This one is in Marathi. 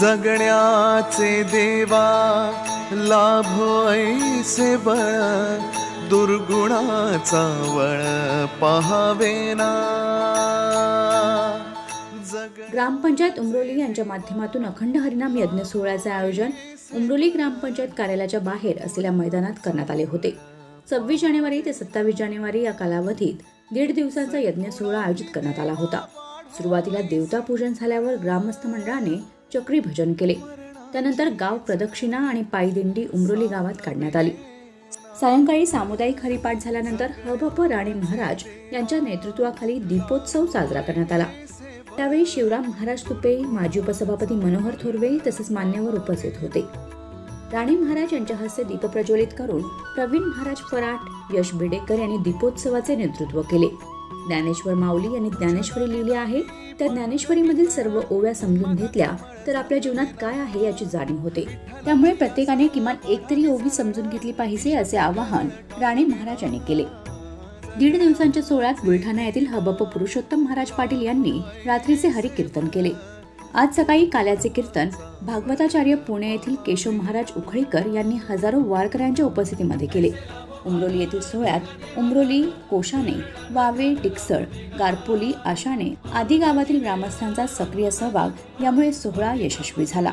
जगण्याचे देवा लाभो ऐसे बळ दुर्गुणाचा वळ पहावेना ग्रामपंचायत उमरोली यांच्या माध्यमातून अखंड हरिनाम यज्ञ सोहळ्याचे आयोजन उमरोली ग्रामपंचायत कार्यालयाच्या बाहेर असलेल्या मैदानात करण्यात आले होते. सव्वीस जानेवारी ते सत्तावीस जानेवारी या कालावधीत दीड दिवसांचा यज्ञ सोहळा आयोजित करण्यात आला होता. सुरुवातीला देवता पूजन झाल्यावर ग्रामस्थ मंडळाने चक्री भजन केले. त्यानंतर गाव प्रदक्षिणा आणि पायदिंडी उमरोली गावात काढण्यात आली. सायंकाळी सामुदायिक हरिपाठ झाल्यानंतर हबप राणे महाराज यांच्या नेतृत्वाखाली दीपोत्सव साजरा करण्यात आला. त्यावेळी शिवराम महाराज तुपे माजी उपसभापती मनोहर थोरवे तसेच मान्यवर उपस्थित होते. राणे महाराज यांच्या हस्ते दीप प्रज्वलित करून प्रवीण महाराज फराट यश बिडेकर यांनी दीपोत्सवाचे नेतृत्व केले. ज्ञानेश्वर माऊली यांनी ज्ञानेश्वरी लिहिली आहे. त्या ज्ञानेश्वरीमधील सर्व ओव्या समजून घेतल्या तर आपल्या जीवनात काय आहे याची जाणीव होते. त्यामुळे प्रत्येकाने किमान एक तरी ओवी समजून घेतली पाहिजे असे आवाहन राणे महाराज यांनी केले. दीड दिवसांच्या सोहळ्यात बुलढाणा येथील हबप पुरुषोत्तम महाराज पाटील यांनी रात्रीचे हरिकीर्तन केले. आज सकाळी काल्याचे कीर्तन भागवताचार्य पुणे येथील केशव महाराज उखळीकर यांनी हजारो वारकऱ्यांच्या उपस्थितीमध्ये केले. उमरोली येथील सोहळ्यात उमरोली कोशाने वावे टिकसळ गारपोली आशाने आदी गावातील ग्रामस्थांचा सक्रिय सहभाग यामुळे सोहळा यशस्वी झाला.